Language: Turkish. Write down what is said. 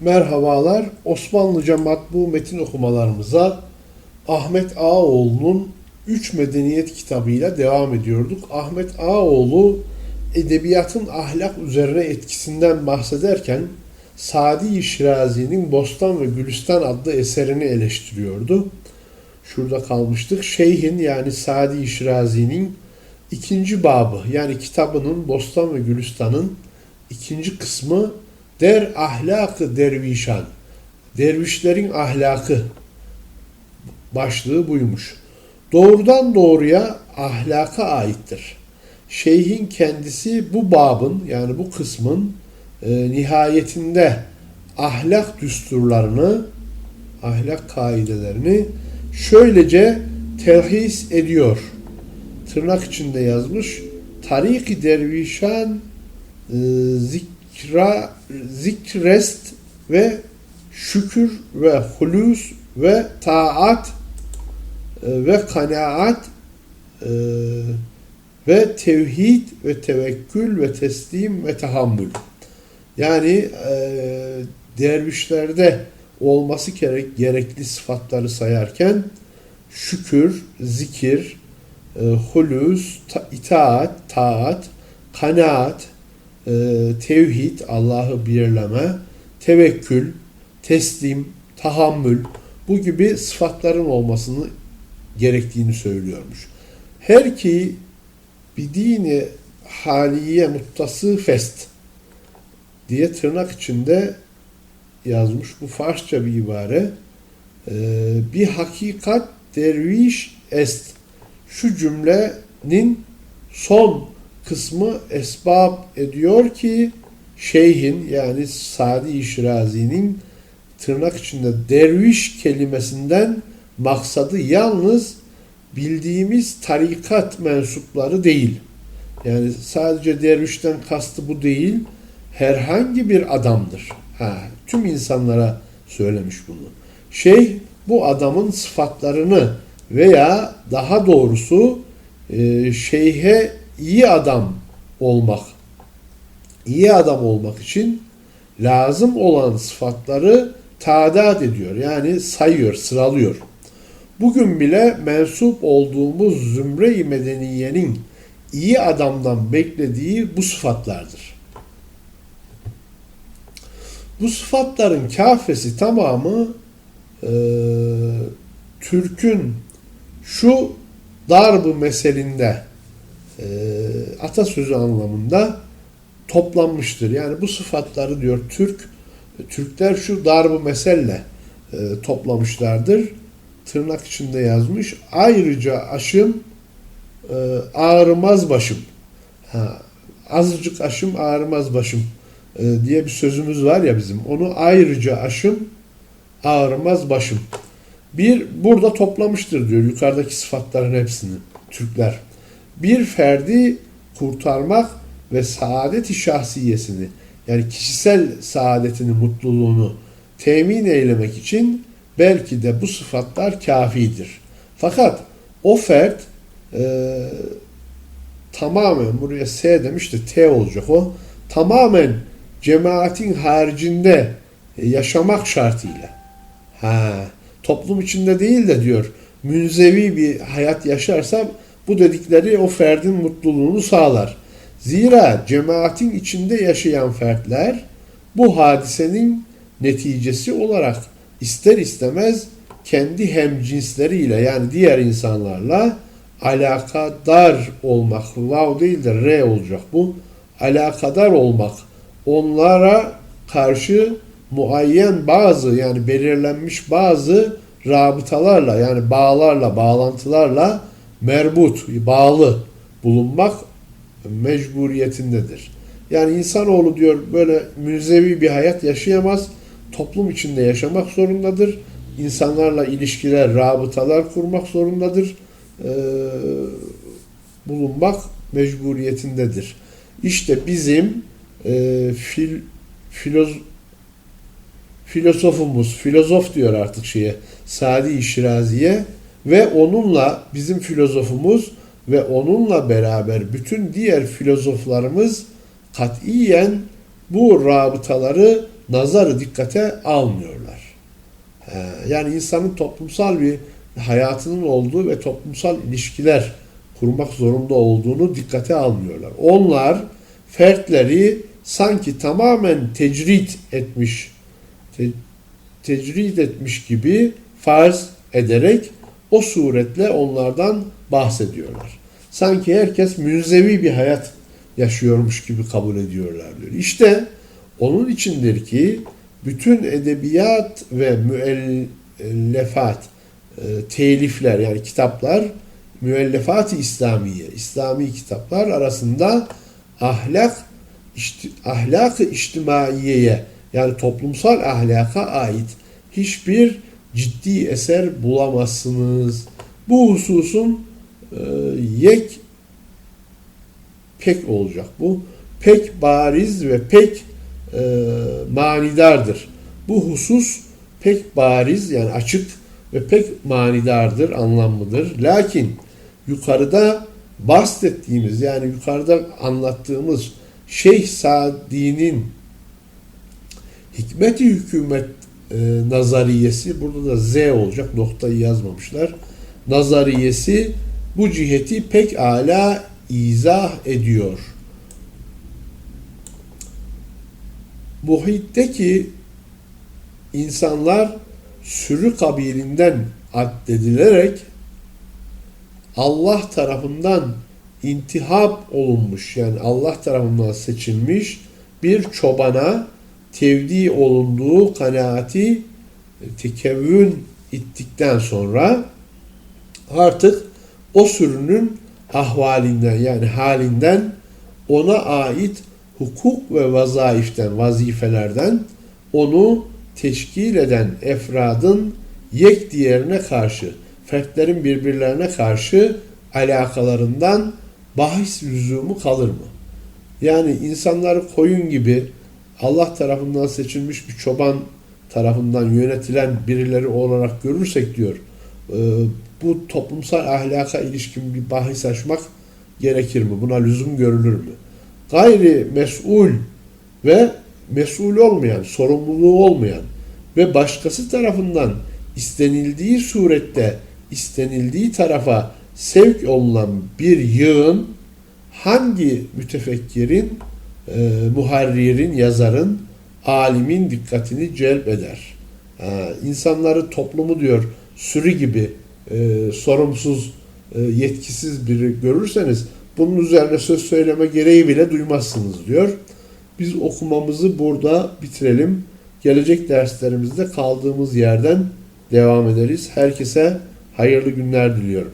Merhabalar. Osmanlıca matbu metin okumalarımıza Ahmet Ağaoğlu'nun Üç Medeniyet kitabıyla devam ediyorduk. Ahmet Ağaoğlu edebiyatın ahlak üzerine etkisinden bahsederken Sadi Şirazi'nin Bostan ve Gülistan adlı eserini eleştiriyordu. Şurada kalmıştık. Şeyhin yani Sadi Şirazi'nin ikinci babı yani kitabının Bostan ve Gülistan'ın ikinci kısmı Der ahlakı dervişan. Dervişlerin ahlakı başlığı buymuş. Doğrudan doğruya ahlaka aittir. Şeyhin kendisi bu babın yani bu kısmın e, nihayetinde ahlak düsturlarını, ahlak kaidelerini şöylece telhis ediyor. Tırnak içinde yazmış. Tarik-i dervişan e, zikra, zikrest ve şükür ve hulus ve taat e, ve kanaat e, ve tevhid ve tevekkül ve teslim ve tahammül. Yani e, dervişlerde olması gerek, gerekli sıfatları sayarken şükür, zikir, hulus, ta, itaat, taat, kanaat, tevhid, Allah'ı birleme, tevekkül, teslim, tahammül bu gibi sıfatların olmasını gerektiğini söylüyormuş. Her ki bir dini haliye muttası fest diye tırnak içinde yazmış. Bu Farsça bir ibare. Ee, bir hakikat derviş est. Şu cümlenin son kısmı esbab ediyor ki şeyhin yani Sadi Şirazi'nin tırnak içinde derviş kelimesinden maksadı yalnız bildiğimiz tarikat mensupları değil. Yani sadece dervişten kastı bu değil. Herhangi bir adamdır. Ha, tüm insanlara söylemiş bunu. Şey bu adamın sıfatlarını veya daha doğrusu e, şeyhe iyi adam olmak, iyi adam olmak için lazım olan sıfatları tadat ediyor. Yani sayıyor, sıralıyor. Bugün bile mensup olduğumuz zümre-i medeniyenin iyi adamdan beklediği bu sıfatlardır. Bu sıfatların kafesi tamamı e, Türk'ün şu darbu meselinde e, atasözü anlamında toplanmıştır. Yani bu sıfatları diyor Türk Türkler şu darbu meselle e, toplamışlardır. Tırnak içinde yazmış. Ayrıca aşım e, ağrımaz başım. Ha, azıcık aşım ağrımaz başım e, diye bir sözümüz var ya bizim. Onu ayrıca aşım ağrımaz başım. Bir burada toplamıştır diyor yukarıdaki sıfatların hepsini Türkler. Bir ferdi kurtarmak ve saadet-i şahsiyesini yani kişisel saadetini, mutluluğunu temin eylemek için belki de bu sıfatlar kafidir. Fakat o fert e, tamamen buraya S demiş de T olacak o. Tamamen cemaatin haricinde yaşamak şartıyla. Ha, toplum içinde değil de diyor münzevi bir hayat yaşarsam bu dedikleri o ferdin mutluluğunu sağlar. Zira cemaatin içinde yaşayan fertler bu hadisenin neticesi olarak ister istemez kendi hemcinsleriyle yani diğer insanlarla alakadar olmak, vav değil de re olacak bu, alakadar olmak, onlara karşı muayyen bazı yani belirlenmiş bazı rabıtalarla yani bağlarla, bağlantılarla merbut, bağlı bulunmak mecburiyetindedir. Yani insanoğlu diyor böyle münzevi bir hayat yaşayamaz. Toplum içinde yaşamak zorundadır. İnsanlarla ilişkiler, rabıtalar kurmak zorundadır. Ee, bulunmak mecburiyetindedir. İşte bizim e, fil, filoz, filozofumuz, filozof diyor artık şeye, Sadi Şirazi'ye ve onunla bizim filozofumuz ve onunla beraber bütün diğer filozoflarımız katiyen bu rabıtaları nazarı dikkate almıyorlar. Yani insanın toplumsal bir hayatının olduğu ve toplumsal ilişkiler kurmak zorunda olduğunu dikkate almıyorlar. Onlar fertleri sanki tamamen tecrit etmiş, te- tecrit etmiş gibi farz ederek o suretle onlardan bahsediyorlar. Sanki herkes münzevi bir hayat yaşıyormuş gibi kabul ediyorlar diyor. İşte onun içindir ki bütün edebiyat ve müellefat, e, telifler yani kitaplar, müellefat-ı İslamiye, İslami kitaplar arasında ahlak içti- ahlak-ı içtimaiyeye yani toplumsal ahlaka ait hiçbir ciddi eser bulamazsınız. Bu hususun e, yek pek olacak bu. Pek bariz ve pek e, manidardır. Bu husus pek bariz yani açık ve pek manidardır, anlamlıdır. Lakin yukarıda bahsettiğimiz yani yukarıda anlattığımız Şeyh Sadi'nin hikmeti hükümet e, nazariyesi burada da Z olacak noktayı yazmamışlar. Nazariyesi bu ciheti pek ala izah ediyor. Muhitteki insanlar sürü kabilinden addedilerek Allah tarafından intihap olunmuş yani Allah tarafından seçilmiş bir çobana tevdi olunduğu kanaati tekevvün ettikten sonra artık o sürünün ahvalinden yani halinden ona ait hukuk ve vazaiften, vazifelerden onu teşkil eden efradın yek diğerine karşı, fertlerin birbirlerine karşı alakalarından bahis lüzumu kalır mı? Yani insanları koyun gibi Allah tarafından seçilmiş bir çoban tarafından yönetilen birileri olarak görürsek diyor, e, bu toplumsal ahlaka ilişkin bir bahis açmak gerekir mi? Buna lüzum görülür mü? Gayri mesul ve mesul olmayan, sorumluluğu olmayan ve başkası tarafından istenildiği surette istenildiği tarafa sevk olunan bir yığın hangi mütefekkirin, e, muharririn, yazarın, alimin dikkatini celp eder? Ha, insanları toplumu diyor sürü gibi e, sorumsuz, e, yetkisiz biri görürseniz bunun üzerine söz söyleme gereği bile duymazsınız diyor. Biz okumamızı burada bitirelim. Gelecek derslerimizde kaldığımız yerden devam ederiz. Herkese hayırlı günler diliyorum.